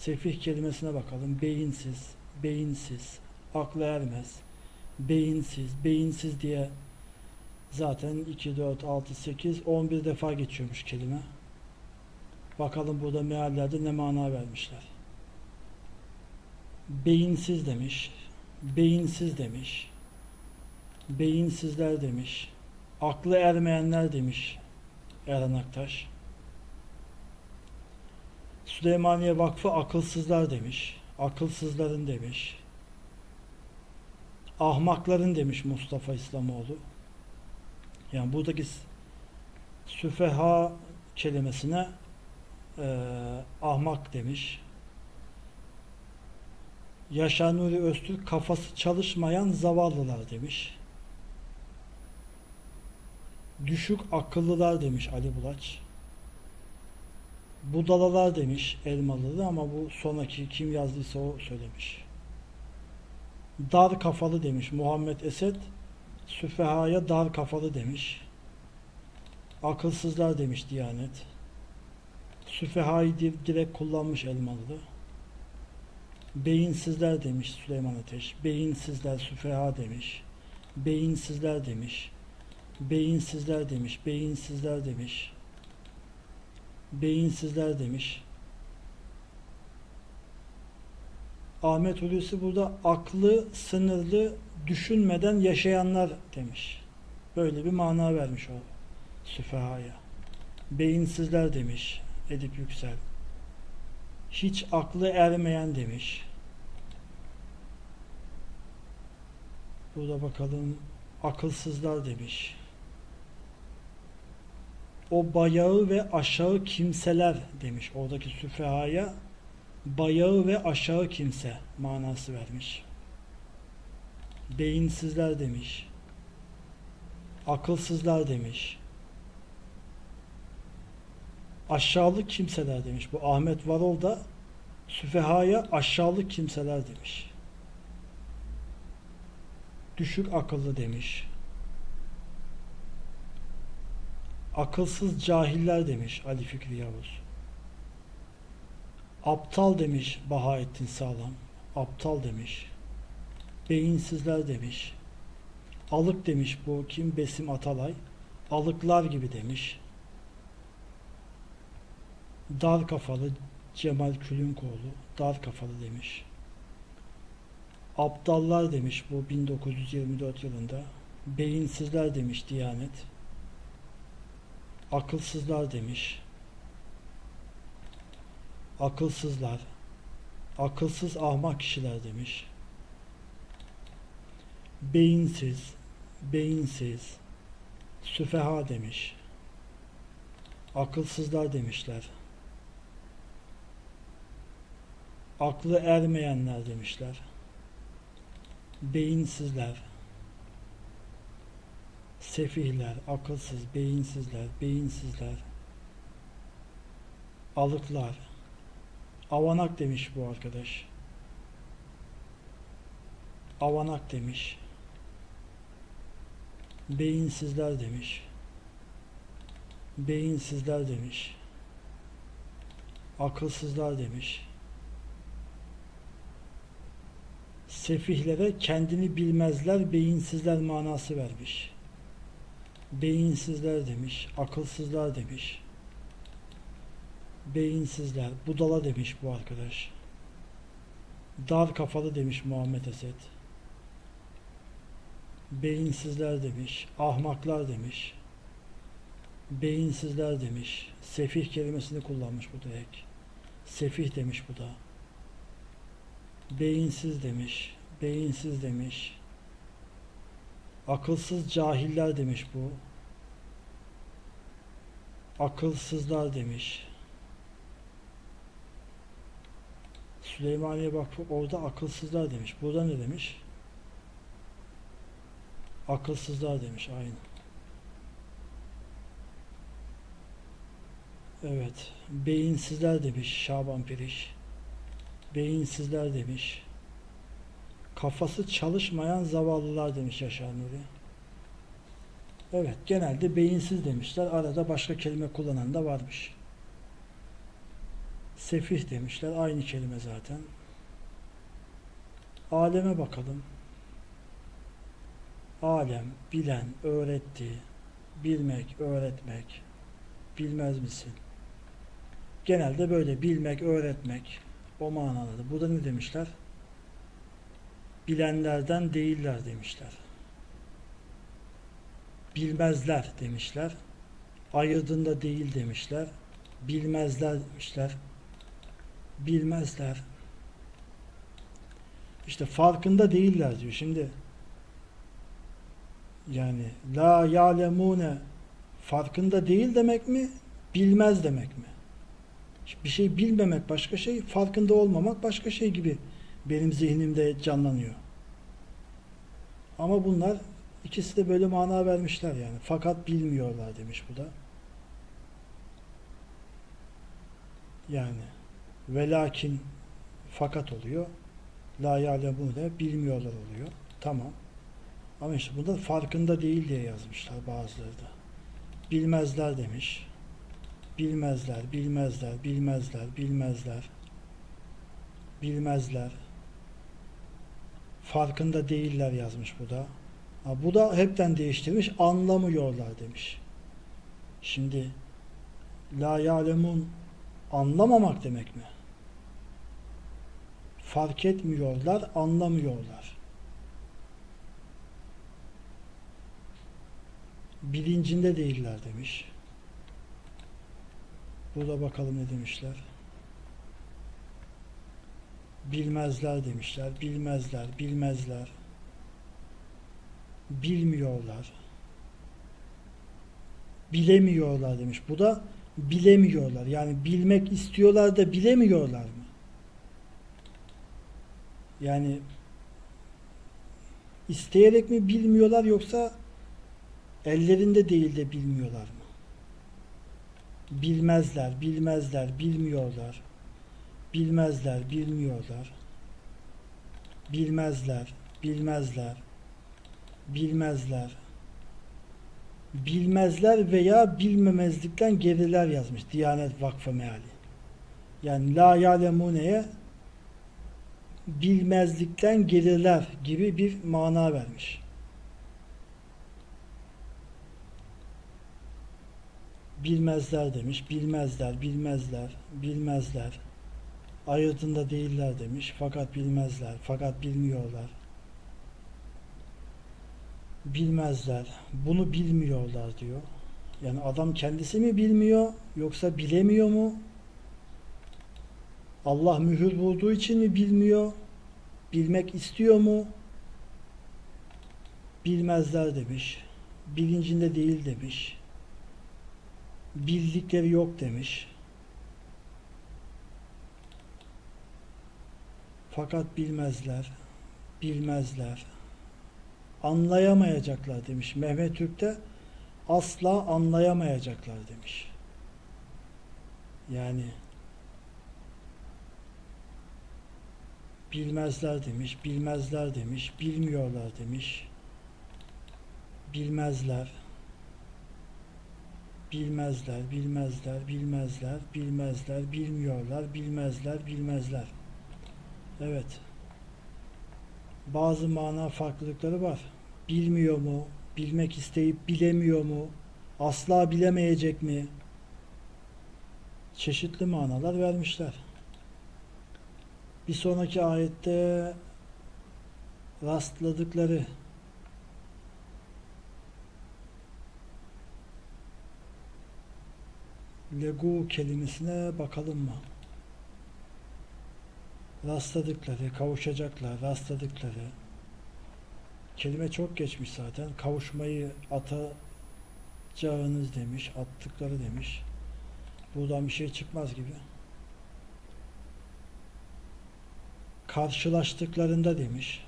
Sefih kelimesine bakalım. Beyinsiz, beyinsiz, akla ermez, beyinsiz, beyinsiz diye zaten 2, 4, 6, 8, 11 defa geçiyormuş kelime. Bakalım burada meallerde ne mana vermişler. Beyinsiz demiş, beyinsiz demiş, beyinsizler demiş, aklı ermeyenler demiş Erhan Aktaş. Süleymaniye Vakfı akılsızlar demiş. Akılsızların demiş. Ahmakların demiş Mustafa İslamoğlu. Yani buradaki süfeha kelimesine eee, ahmak demiş. Yaşar Nuri Öztürk kafası çalışmayan zavallılar demiş. Düşük akıllılar demiş Ali Bulaç. Budalalar demiş Elmalı'da ama bu sonraki kim yazdıysa o söylemiş. Dar kafalı demiş Muhammed Esed. Süfehaya dar kafalı demiş. Akılsızlar demiş Diyanet. Süfehayı di- direkt kullanmış Elmalı'da. Beyinsizler demiş Süleyman Ateş. Beyinsizler süfeha demiş. Beyinsizler demiş. Beyinsizler demiş. Beyinsizler demiş. Beyinsizler demiş. Ahmet Hulusi burada aklı sınırlı düşünmeden yaşayanlar demiş. Böyle bir mana vermiş o süfehaya. Beyinsizler demiş Edip Yüksel. Hiç aklı ermeyen demiş. Burada bakalım akılsızlar demiş. O bayağı ve aşağı kimseler demiş. Oradaki süfehaya bayağı ve aşağı kimse manası vermiş. Beyinsizler demiş. Akılsızlar demiş. Aşağılık kimseler demiş. Bu Ahmet Varol da süfehaya aşağılık kimseler demiş. Düşük akıllı demiş. Akılsız cahiller demiş Ali Fikri Yavuz. Aptal demiş Bahaettin Sağlam. Aptal demiş. Beyinsizler demiş. Alık demiş bu kim? Besim Atalay. Alıklar gibi demiş. Dar kafalı Cemal Külünkoğlu. Dar kafalı demiş. Aptallar demiş bu 1924 yılında. Beyinsizler demiş Diyanet. Akılsızlar demiş. Akılsızlar. Akılsız ahmak kişiler demiş. Beyinsiz, beyinsiz, süfeha demiş. Akılsızlar demişler. Aklı ermeyenler demişler. Beyinsizler. Sefihler, akılsız, beyinsizler, beyinsizler. Alıklar. Avanak demiş bu arkadaş. Avanak demiş. Beyinsizler demiş. Beyinsizler demiş. Akılsızlar demiş. Sefihlere kendini bilmezler, beyinsizler manası vermiş. Beyinsizler demiş, akılsızlar demiş. Beyinsizler, budala demiş bu arkadaş. Dar kafalı demiş Muhammed Esed. Beyinsizler demiş, ahmaklar demiş. Beyinsizler demiş. Sefih kelimesini kullanmış bu direkt. Sefih demiş bu da. Beyinsiz demiş. Beyinsiz demiş. Akılsız cahiller demiş bu. Akılsızlar demiş. Süleymaniye Vakfı orada akılsızlar demiş. Burada ne demiş? Akılsızlar demiş aynı. Evet. Beyinsizler demiş Şaban Piriş. Beyinsizler demiş. Kafası çalışmayan zavallılar demiş Yaşar Nuri. Evet genelde beyinsiz demişler. Arada başka kelime kullanan da varmış. Sefih demişler. Aynı kelime zaten. Aleme bakalım. Alem, bilen, öğretti, bilmek, öğretmek, bilmez misin? Genelde böyle bilmek, öğretmek o manada. Burada ne demişler? Bilenlerden değiller demişler. Bilmezler demişler. Ayırdığında değil demişler. Bilmezler demişler. Bilmezler. İşte farkında değiller diyor. Şimdi yani la yalemune farkında değil demek mi? Bilmez demek mi? Bir şey bilmemek başka şey, farkında olmamak başka şey gibi benim zihnimde canlanıyor. Ama bunlar ikisi de böyle mana vermişler yani. Fakat bilmiyorlar demiş bu da. Yani velakin fakat oluyor. La yalemune bilmiyorlar oluyor. Tamam. Ama işte burada farkında değil diye yazmışlar bazıları da. Bilmezler demiş. Bilmezler, bilmezler, bilmezler, bilmezler. Bilmezler. Farkında değiller yazmış bu da. Bu da hepten değiştirmiş. Anlamıyorlar demiş. Şimdi la yalemun anlamamak demek mi? Fark etmiyorlar, anlamıyorlar. bilincinde değiller demiş. Burada bakalım ne demişler. Bilmezler demişler. Bilmezler, bilmezler. Bilmiyorlar. Bilemiyorlar demiş. Bu da bilemiyorlar. Yani bilmek istiyorlar da bilemiyorlar mı? Yani isteyerek mi bilmiyorlar yoksa ellerinde değil de bilmiyorlar mı? Bilmezler, bilmezler, bilmiyorlar. Bilmezler, bilmiyorlar. Bilmezler, bilmezler. Bilmezler. Bilmezler veya bilmemezlikten geriler yazmış Diyanet Vakfı meali. Yani la yalemune'ye bilmezlikten geriler gibi bir mana vermiş. bilmezler demiş. Bilmezler, bilmezler, bilmezler. Ayırdığında değiller demiş. Fakat bilmezler, fakat bilmiyorlar. Bilmezler. Bunu bilmiyorlar diyor. Yani adam kendisi mi bilmiyor yoksa bilemiyor mu? Allah mühür vurduğu için mi bilmiyor? Bilmek istiyor mu? Bilmezler demiş. Bilincinde değil demiş bildikleri yok demiş. Fakat bilmezler, bilmezler, anlayamayacaklar demiş. Mehmet Türk'te asla anlayamayacaklar demiş. Yani bilmezler demiş, bilmezler demiş, bilmiyorlar demiş. Bilmezler bilmezler, bilmezler, bilmezler, bilmezler, bilmiyorlar, bilmezler, bilmezler. Evet. Bazı mana farklılıkları var. Bilmiyor mu? Bilmek isteyip bilemiyor mu? Asla bilemeyecek mi? Çeşitli manalar vermişler. Bir sonraki ayette rastladıkları legu kelimesine bakalım mı? Rastladıkları, kavuşacaklar, rastladıkları. Kelime çok geçmiş zaten. Kavuşmayı atacağınız demiş, attıkları demiş. Buradan bir şey çıkmaz gibi. Karşılaştıklarında demiş.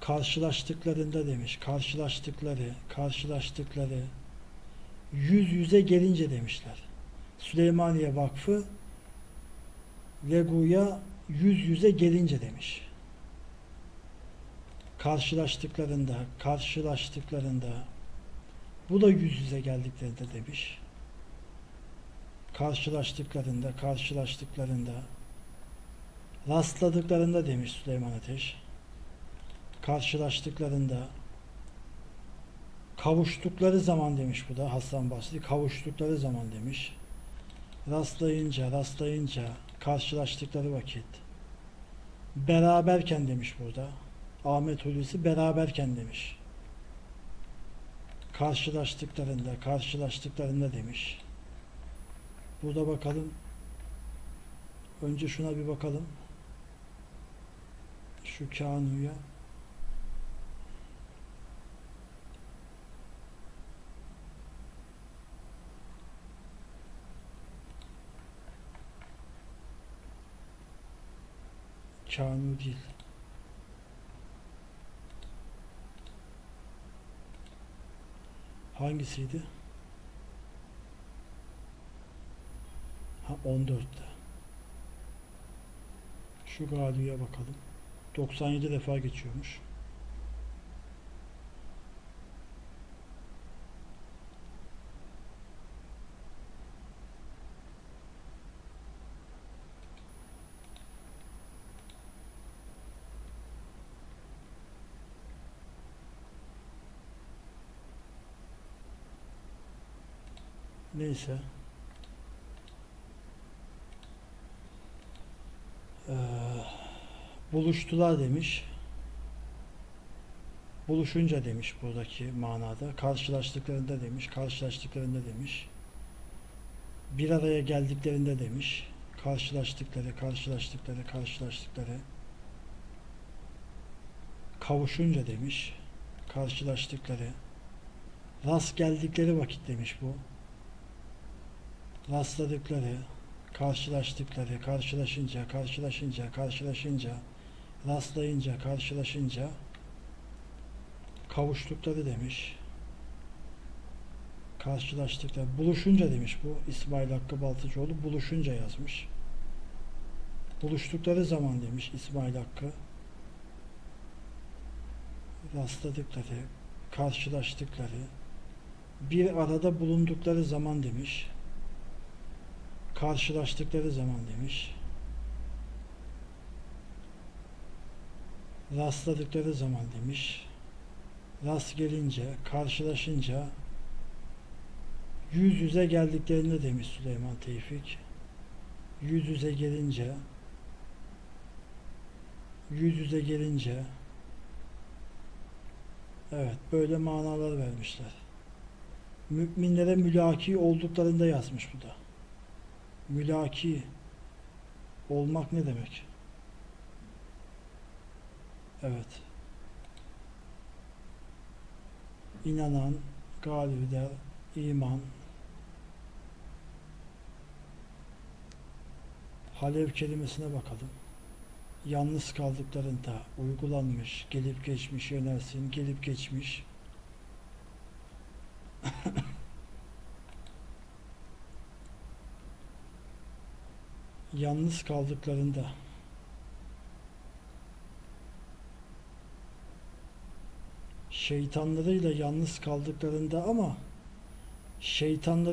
Karşılaştıklarında demiş. Karşılaştıkları, karşılaştıkları yüz yüze gelince demişler. Süleymaniye Vakfı Legu'ya yüz yüze gelince demiş. Karşılaştıklarında, karşılaştıklarında bu da yüz yüze geldiklerinde demiş. karşılaştıklarında, karşılaştıklarında, rastladıklarında demiş Süleyman Ateş. Karşılaştıklarında, kavuştukları zaman demiş bu da Hasan Basri. Kavuştukları zaman demiş. Rastlayınca, rastlayınca, karşılaştıkları vakit. Beraberken demiş burada. Ahmet Hulusi beraberken demiş. Karşılaştıklarında, karşılaştıklarında demiş. Burada bakalım. Önce şuna bir bakalım. Şu Kanu'ya. Kanu değil. Hangisiydi? Ha 14'te. Şu Galu'ya bakalım. 97 defa geçiyormuş. Neyse. Ee, buluştular demiş. Buluşunca demiş buradaki manada. Karşılaştıklarında demiş. Karşılaştıklarında demiş. Bir araya geldiklerinde demiş. Karşılaştıkları, karşılaştıkları, karşılaştıkları. Kavuşunca demiş. Karşılaştıkları. Rast geldikleri vakit demiş bu rastladıkları, karşılaştıkları, karşılaşınca, karşılaşınca, karşılaşınca, rastlayınca, karşılaşınca, kavuştukları demiş. Karşılaştıkları, buluşunca demiş bu. İsmail Hakkı Baltıcıoğlu buluşunca yazmış. Buluştukları zaman demiş İsmail Hakkı. Rastladıkları, karşılaştıkları, bir arada bulundukları zaman demiş karşılaştıkları zaman demiş. Rastladıkları zaman demiş. Rast gelince, karşılaşınca yüz yüze geldiklerinde demiş Süleyman Tevfik. Yüz yüze gelince yüz yüze gelince evet böyle manalar vermişler. Müminlere mülaki olduklarında yazmış bu da mülaki olmak ne demek? Evet. İnanan, galip eder, iman, Halev kelimesine bakalım. Yalnız kaldıklarında uygulanmış, gelip geçmiş yönelsin, gelip geçmiş. yalnız kaldıklarında. Şeytanlarıyla yalnız kaldıklarında ama şeytanları